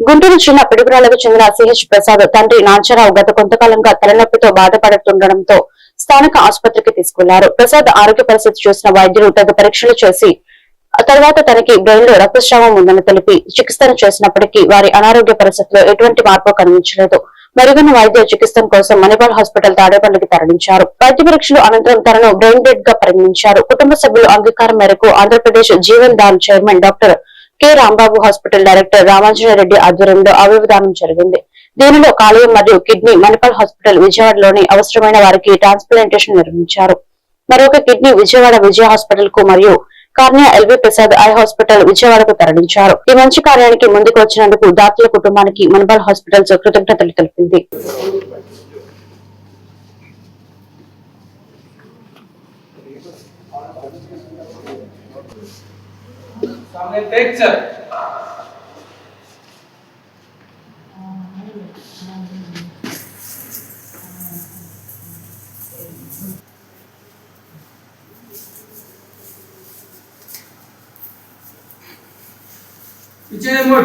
గుంటూరు జిల్లా పిడుగురాలకు చెందిన సిహెచ్ ప్రసాద్ తండ్రి నాంచారావు గత కొంతకాలంగా తలనొప్పితో బాధపడుతుండటంతో స్థానిక ఆసుపత్రికి తీసుకున్నారు. ప్రసాద్ ఆరోగ్య పరిస్థితి చూసిన వైద్యులు తగు పరీక్షలు చేసి తర్వాత తనకి బ్రెయిన్లో రక్తస్రావం ఉందని తెలిపి చికిత్సను చేసినప్పటికీ వారి అనారోగ్య పరిస్థితిలో ఎటువంటి మార్పు కనిపించలేదు. మెరుగైన వైద్య చికిత్స కోసం మణిపాల్ హాస్పిటల్ తాడేపల్లికి తరలించారు. వైద్య పరీక్షలు అనంతరం తనను బ్రెయిన్ డెడ్గా పరిగణించారు. కుటుంబ సభ్యులు అంగీకారం మేరకు Andhra Pradesh Jeevan Dan chairman doctor K Rambabu hospital director రామాంజనేరెడ్డి ఆధ్వర్యంలో అవయవదానం జరిగింది. దీనిలో కాలేయం మరియు కిడ్నీ మణిపాల్ హాస్పిటల్ విజయవాడలోని అవసరమైన వారికి ట్రాన్స్ప్లాంటేషన్ నిర్వహించారు. మరొక కిడ్నీ విజయవాడ విజయ హాస్పిటల్కు మరియు cornea L V Prasad eye hospital విజయవాడకు తరలించారు. ఈ మంచి కార్యానికి ముందుకు వచ్చినందుకు దాతల కుటుంబానికి మణిపాల్ హాస్పిటల్స్ కృతజ్ఞతలు తెలిపింది. सामने टेक्सचर पीछे मुड़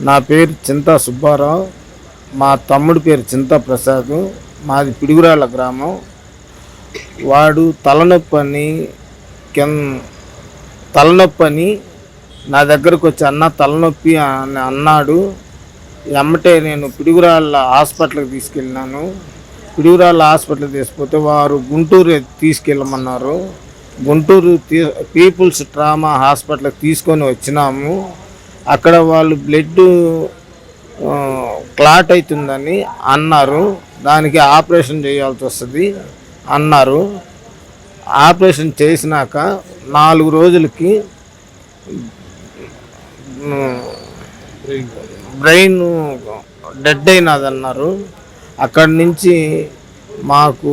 నా పేరు చింతా సుబ్బారావు. మా తమ్ముడి పేరు చింతా ప్రసాద్. మాది పిడుగురాళ్ళ గ్రామం. వాడు తలనొప్పి అని కింద తలనొప్పి అని నా దగ్గరకు వచ్చి అన్న తలనొప్పి అని అన్నాడు. ఎమ్మటే నేను పిడుగురాళ్ళ హాస్పిటల్కి తీసుకెళ్ళినాను. పిడుగురాళ్ళ హాస్పిటల్ తీసుకుపోతే వారు గుంటూరు తీసుకెళ్ళమన్నారు. గుంటూరు తీ పీపుల్స్ ట్రామా హాస్పిటల్కి తీసుకొని వచ్చినాము. అక్కడ వాళ్ళు బ్లడ్ క్లాట్ అవుతుందని అన్నారు. దానికి ఆపరేషన్ చేయాల్సి వస్తుంది అన్నారు. ఆపరేషన్ చేసినాక నాలుగు రోజులకి బ్రెయిన్ డెడ్ అయినది అన్నారు అక్కడి నుంచి మాకు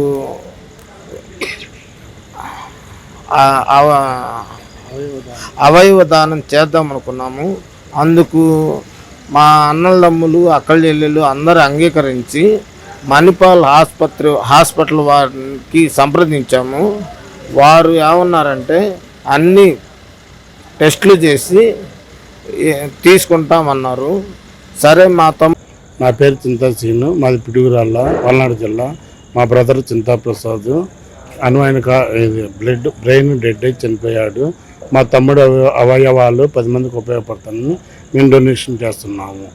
అవ- అవయవ దానం చేద్దాం అనుకున్నాము. అందుకు మా అన్నలమ్ములు అక్కల చెల్లెలు అందరూ అంగీకరించి మణిపాల్ ఆసుపత్రి హాస్పిటల్ వారికి సంప్రదించాము. వారు ఏమన్నారంటే అన్ని టెస్టులు చేసి తీసుకుంటామన్నారు. సరే మా తమ్ నా పేరు చింతా శ్రీను మాది పిడుగురాళ్ళ పల్నాడు జిల్లా. మా బ్రదర్ చింతాప్రసాద్. అనువైన కా- ఇది బ్లడ్ బ్రెయిన్ డెడ్ అయి చనిపోయాడు. మా తమ్ముడు అవయవాలు పది మందికి ఉపయోగపడుతుందని మేము డొనేషన్ చేస్తున్నాము.